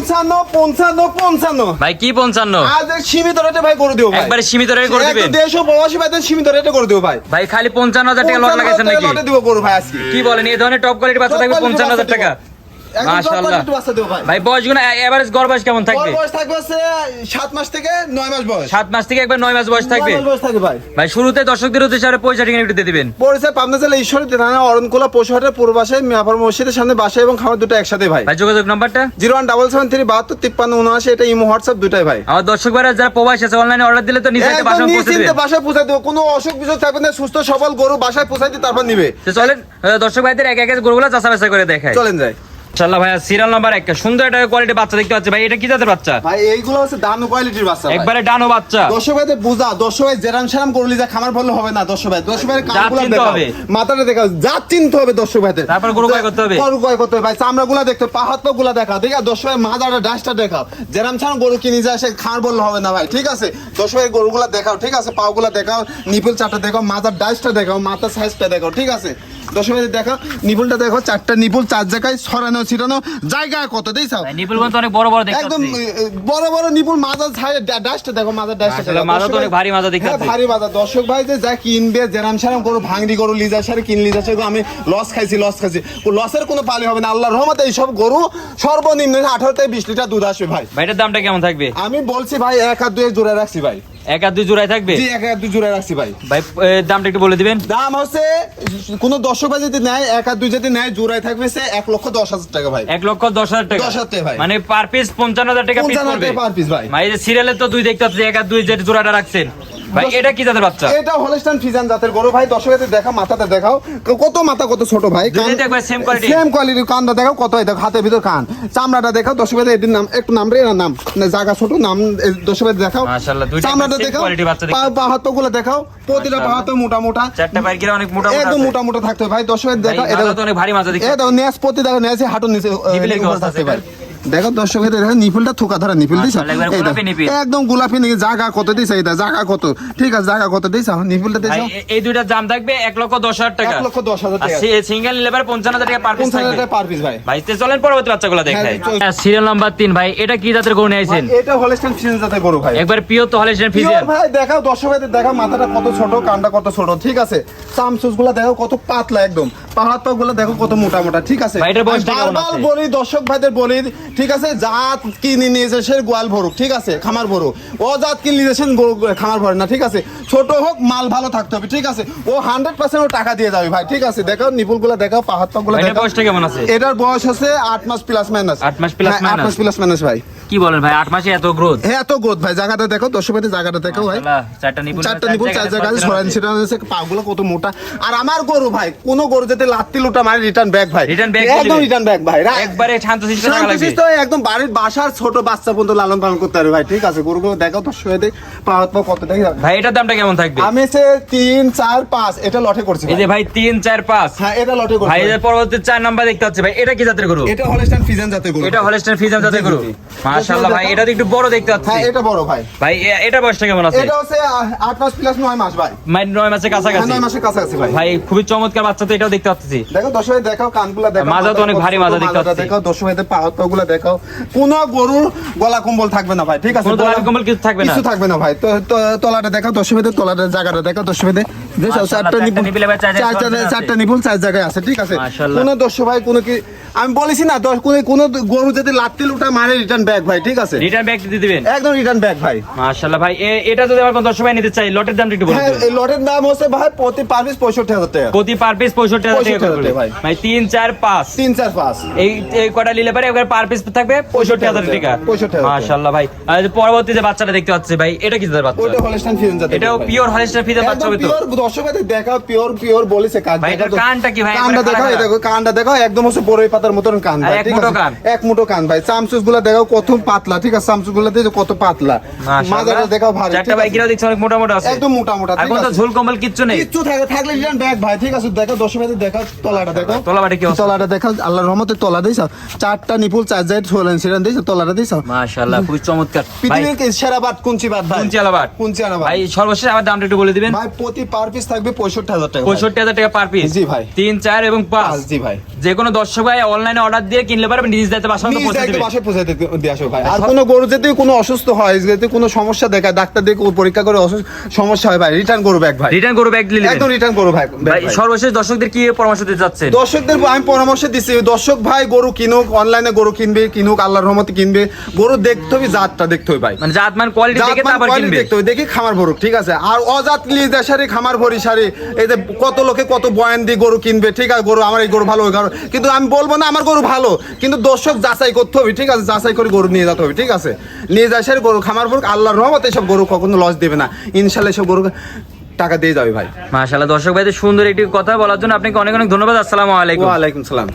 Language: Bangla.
পঞ্চান্ন পঞ্চান্ন পঞ্চান্ন। ভাই কি পঞ্চান্ন? আজ সীমিত রেটে ভাই করে দিও ভাই। একবারে সীমিত রেটে করে দিবেন? দেড়শো প্রবাসী ভাইদের সীমিত রেটে করে দিও ভাই। ভাই খালি পঞ্চান্ন হাজার টাকা লট লাগাইছেন নাকি? লটে দিব করো ভাই আজকে। কি বলেন এই ধরনের টপ কোয়ালিটি বাচ্চা থাকবে পঞ্চান্ন হাজার টাকা। ভাই। ভাই বয়সগুলো এভারেজ গড় বয়স কেমন থাকবে? বয়স থাকবে সাত মাস থেকে নয় মাস বয়স। সাত মাস থেকে একবার নয় মাস বয়স থাকবে? নয় মাস বয়স থাকবে ভাই। ভাই শুরুতে দর্শকদের উদ্দেশ্যে পয়সা ঠিকানা একটু দিয়ে দিবেন। পরিচয় পাবনা জেলা ঈশ্বরী থানা অরণকোলা পশুহাটের পূর্ব বাসায় মসজিদের সামনে বাসা এবং খাবার দুটো একসাথে ভাই। ভাই যোগাযোগ নাম্বারটা? Zero one double seven three বাহাত্তর তিপ্পান্ন উনআশি এটা ইমো হোয়াটসঅ্যাপ দুটাই ভাই। আমার দর্শক ভাইরা যারা প্রবাসী আছে অনলাইনে অর্ডার দিলে তো নিজে একটা বাসা পৌঁছে নিশ্চিন্তে বাসায় পৌঁছাই দেবো কোনো অসুখ বিসুখ থাকবে না সুস্থ সবল গরু বাসায় পৌঁছাই দিয়ে তারপর নিবে। চলেন দর্শক ভাইদের এক এক গরুগুলো চাষা বাসা করে দেখায় চলেন যাই। ইনশাআল্লাহ ভাই সিরিয়াল নাম্বার একটা সুন্দর একটা কোয়ালিটি বাচ্চা দেখতে পাচ্ছি ভাই এটা কি জাতের বাচ্চা? ভাই এইগুলো হচ্ছে কোয়ালিটির বাচ্চা একবারে ডানো বাচ্চা। দর্শক বুঝা দর্শক ভাই সেরাম করলি যা খামার বললে হবে না দর্শক ভাই। দর্শক ভাই কানগুলো দেখাও। মাথাটা দেখাও। চিনতে হবে দর্শক তারপর গরু ক্রয় করতে হবে। গরু ক্রয় করতে হবে। ভাই চামড়া গুলা দেখতে পাহাড় পা গুলা দেখাও ঠিক আছে? দর্শক ভাই মাথাটা ডাসটা দেখাও। জেরাম সেরাম গরু কিনে যায় সে খামার বললে হবে না ভাই ঠিক আছে? দর্শক ভাই গরুগুলা দেখাও ঠিক আছে? পাও গুলা দেখাও নিপুল চারটা দেখাও মাথার ডাসটা দেখাও মাথার সাইজটা দেখাও ঠিক আছে? দর্শক ভাই দেখাও নিপুলটা দেখো চারটা নিপুল চার জায়গায় সরানো ছিটানো জায়গায় কত দিয়েছাও ভাই নিপুল তো অনেক বড় বড় দেখতে একদম বড় বড় নিপুল মাজার ছায় ডাস্টটা দেখো মাজার ডাস্টটা মাজা তো অনেক ভারী মাজা দেখতে হ্যাঁ, ভারী মাজা। দর্শক ভাই যে যা কিনবে জেরাম সেরাম গরু ভাঙড়ি গরু লিজা সারে কিন লিজা সারে আমি লস খাইছি লস খাইছি। লসের কোনো পালি হবে না আল্লাহর রহমতে এইসব গরু সর্বনিম্ন আঠারো থেকে বিশ লিটার দুধ আসবে ভাই। ভাই এটার দামটা কেমন থাকবে? আমি বলছি ভাই এক হাত দুয়ে জোড়া রাখছি ভাই। এক আর দুই জোড়ায় থাকবে? জি এক আর দুই জোড়ায় রাখছি ভাই। ভাই দামটা একটু বলে দিবেন। দাম হচ্ছে কোন দর্শক ভাই যদি নেয় এক আর দুই যদি নেয় জোড়ায় থাকবে সে এক লক্ষ দশ হাজার টাকা ভাই। এক লক্ষ দশ হাজার টাকা। দশ হাজার টাকা ভাই। মানে পার পিস পঞ্চান্ন হাজার টাকা পিস পড়বে। পার পিস ভাই। ভাই সিরিয়ালে সিরিয়ালের তো দুই দেখতে পাচ্ছি এক আর দুই যে জোড়াটা রাখছেন। ভাই এটা কি জাতের বাচ্চা? এটা হলস্টাইন ফিজান জাতের গরু ভাই দর্শকের দেখা মাথাটা দেখাও। কত মাথা কত ছোট ভাই? একবার same quality। সেম কোয়ালিটির কানটা দেখাও কত দেখো হাতের ভিতর কান। চামড়াটা দেখাও দর্শকের এটির নাম একটু নাম রে না নাম না, জায়গা ছোট নাম দর্শকের দেখাও। মাশাআল্লাহ, দুইটা চামড়াটা দেখাও পা- পা হাতগুলো দেখাও প্রতিটা পা হাতে মোটা মোটা। চারটা বাইক অনেক মোটা মোটা একদম মোটা মোটা থাকতে ভাই দর্শকের দেখাও ভাই, এটা তো অনেক ভারী মাজা দেখতে। এটা নেস প্রতি দেখো নেসে হাঁটুর নিচে থাকতে ভাই? দেখো দর্শকের দেখো নিপুলটা থোকা ধরা নিপুল দিছ। একদম গোলাপি নিয়ে জায়গা কত দিছ এটা? জায়গা কত? ঠিক আছে জায়গা কত দিছ? নিপুলটা দিছ? এই দুইটার দাম থাকবে এক লক্ষ দশ হাজার টাকা। এক লক্ষ দশ হাজার টাকা। সিঙ্গেল লেবার পঞ্চান্ন হাজার টাকা পার পিস থাকবে। পার পিস ভাই। ভাই চলেন পরবর্তী বাচ্চাগুলো দেখাই। হ্যাঁ, চল। সিরিয়াল নাম্বার তিন ভাই এটা কি জাতের গরু নিয়ে আইছেন? এটা হলস্টাইন ফিজিয়ান জাতের গরু ভাই। একবার পিওর তো হলেশন ফিজিয়ান ভাই দেখাও দর্শক ভাইদের দেখাও মাথাটা কত ছোট কানটা কত ছোট ঠিক আছে? চামচুসগুলা দেখো কত পাতলা একদম। পাহাড় পা গুলা দেখো কত মোটা মোটা ঠিক আছে? বারবার বলি দর্শক ভাইদের বলি ঠিক আছে? জাত কিনে নিয়েছে সে গোয়াল ভরুক ঠিক আছে? খামার ভরুক। ও জাত কিনে নিয়েছেন গরু খামার ভরে না ঠিক আছে? ছোট হোক মাল ভালো থাকতে হবে ঠিক আছে? ও হান্ড্রেড পার্সেন্ট ও টাকা দিয়ে যাবে ভাই ঠিক আছে? দেখো নিপুলগুলা দেখাও পাহাড় পা গুলা ভাই, এটার দেখাও আছে? এটার বয়স হচ্ছে আট মাস প্লাস মাইনাস আট মাস প্লাস মাইনাস ভাই। কি বলেন ভাই? আট মাসে এত গ্রোথ হ্যাঁ এত গ্রোথ ভাই। জায়গাটা দেখো দর্শক ভাইদের জায়গাটা দেখো ভাই। চারটা নিপুণ চারটা নিপুল চার জায়গায় ছড়ান ছিটানো আছে পাগুলো কত মোটা। আর আমার গরু ভাই কোন গরু যাতে লাত্তি লুটা মারে রিটার্ন ব্যাক ভাই। Return back একদম রিটার্ন ব্যাক ভাই একবারে শান্ত শিষ্ট থাকা লাগবে। হয়ে একদম বাড়ির বাসার ছোট বাচ্চা পর্যন্ত লালন পালন করতে পারবে ভাই ঠিক আছে? গরুগুলো দেখো তো শুয়ে দেখ পা হাত কত দেখি ভাই এটার দামটা কেমন থাকবে? আমি সে তিন চার পাঁচ এটা লটে করছি এই যে ভাই। তিন চার পাঁচ। হ্যাঁ এটা লটে করছি ভাই ভাই। এর পরবর্তী চার নাম্বার দেখতে পাচ্ছি ভাই এটা কি জাতের গরু? এটা হলস্টাইন ফিজান জাতের গরু। এটা হলেস্টার ফিজাম জাতের গরু। মাশাআল্লাহ ভাই এটা তো একটু বড় দেখতে পাচ্ছি। হ্যাঁ এটা বড় ভাই। ভাই এটা বয়সটা কেমন আছে? এটা হচ্ছে আহ, আট মাস প্লাস নয় মাস ভাই। মাই নয় মাসের হ্যাঁ, কাছাকাছি নয় মাসের কাছাকাছি ভাই। ভাই খুবই চমৎকার বাচ্চা তো এটাও দেখতে পাচ্ছি। দেখো দর্শক দেখাও কানগুলা দেখাও মাজা তো অনেক ভারী মাজা দেখতে পাচ্ছি। দেখাও দর্শক কোন গরুর গলা কম্বল থাকবে না ভাই ঠিক আছে? গলা- কম্বল কিছু থাকবে না। কিছু থাকবে না ভাই। তো তলাটা দেখাও দর্শক ভাইদের তলাটা জায়গাটা দর্শক দেখো মাশাআল্লাহ, চারটা চারটা নিপুল নিপুল চার জায়গায় আছে। চারটা নিপুল চার জায়গায় আছে ঠিক আছে? মাশাআল্লাহ। দর্শক ভাই কোন কি আমি বলেছি না দশ কোন কোন গরু যদি মারে রিটার্ন ব্যাক ভাই ঠিক আছে? রিটার্ন ব্যাক দিয়ে দিবেন। একদম রিটার্ন ব্যাক ভাই। মাশাআল্লাহ ভাই এটা যদি আমার দর্শক ভাই নিতে চাই লটের দামটা একটু বলে হ্যাঁ এই লটের দাম হচ্ছে ভাই প্রতি পার পিস টাকা। প্রতি পার পিস টাকা ভাই। ভাই তিন চার পাঁচ। তিন চার পাঁচ। এই এই কটা নিলে পারে একবার পার পিস থাকবে পঁয়ষট্টি হাজার টাকা। 65,000 মাশাআল্লাহ ভাই আর যে পরবর্তী যে বাচ্চাটা দেখতে পাচ্ছি ভাই এটা কি জাতের বাচ্চা? ওইটা হলস্টাইন জাতের এটাও পিওর হলিস্টার ফিজার বাচ্চা হবে তো? দর্শক ভাই দেখাও পিওর পিওর বলেছে কাজ ভাই। কানটা কি ভাই? কানটা দেখাও কানটা দেখাও একদম হচ্ছে বড়ই পাতার মতন কান ভাই ঠিক আছে? এক মুঠো কান ভাই চামচুসগুলা দেখাও কত পাতলা ঠিক আছে? চামচুসগুলা দেখো কত পাতলা। মাজাটা দেখাও ভারী চারটা আছে? বাইকেরও দেখছি অনেক মোটা মোটা আছে। একদম মোটা মোটা কোনো তো? ঝুল কম্বল কিচ্ছু নেই। কিচ্ছু থাকে থাকলে রিটার্ন ব্যাগ ভাই ঠিক আছে? দেখো দর্শক ভাই দেখাও তলাটা দেখো তলাবাটি কি? তলাটা দেখাও আল্লাহর রহমতে তলা দিছ চারটা নিপুল চার জায়গায় ছোলেন দিছ তলাটা দিছ মাশাআল্লাহ খুবই চমৎকার। ভাই। পৃথিবীর সেরা বাট কুঞ্চি বাট ভাই? কুঞ্চি আলাবাট? কুঞ্চি আলাবাট? ভাই সর্বশেষ আবার দামটা একটু বলে দিবেন। ভাই প্রতি পার পিস থাকবে পঁয়ষট্টি হাজার টাকা পঁয়ষট্টি হাজার টাকা পার পিস জি ভাই। তিন চার এবং পাঁচ? জি ভাই। যে কোনো দর্শক ভাই অনলাইনে অর্ডার দিয়ে কিনলে পারবেন নিজ দায়িত্বে বাসা বাসায় পৌঁছে দিতে- দিয়ে আসবে ভাই। আর কোনো গরু যদি কোনো অসুস্থ হয় যদি কোনো সমস্যা দেখায় ডাক্তার দিয়ে পরীক্ষা করে অসুস্থ সমস্যা হয় ভাই রিটার্ন করব ব্যাগ ভাই। রিটার্ন করবে ব্যাগ দিলে একদম রিটার্ন করব ভাই ভাই। সর্বশেষ দর্শকদের কি পরামর্শ দিতে দর্শকদের আমি পরামর্শ দিচ্ছি দর্শক ভাই গরু কিনুক অনলাইনে গরু কিনবে কিনুক আল্লাহর রহমতে কিনবে। গরু দেখতে হবে জাতটা দেখতে হবে ভাই। মানে জাত মান কোয়ালিটি দেখে তারপর কিনবে। দেখতে হবে দেখি খামার ভরুক ঠিক আছে? আর অজাত লিজা সারি খামার ভরি এই যে কত লোকে কত বয়ান দিয়ে গরু কিনবে ঠিক আছে গরু আমার এই গরু ভালো ওই গরু কিন্তু আমি বলব না আমার গরু ভালো কিন্তু দর্শক যাচাই করতে হবে ঠিক আছে যাচাই করে গরু নিয়ে যেতে হবে ঠিক আছে? নিয়ে যায় সারি গরু খামার পর আল্লাহর রহমতে এসব গরু কখনো লস দেবে না ইনশাল্লাহ এসব গরু টাকা দিয়ে যাবে ভাই। মাশাআল্লাহ দর্শক ভাইদের সুন্দর একটি কথা বলার জন্য আপনাকে অনেক অনেক ধন্যবাদ আসসালামু আলাইকুম। ওয়ালাইকুম সালাম।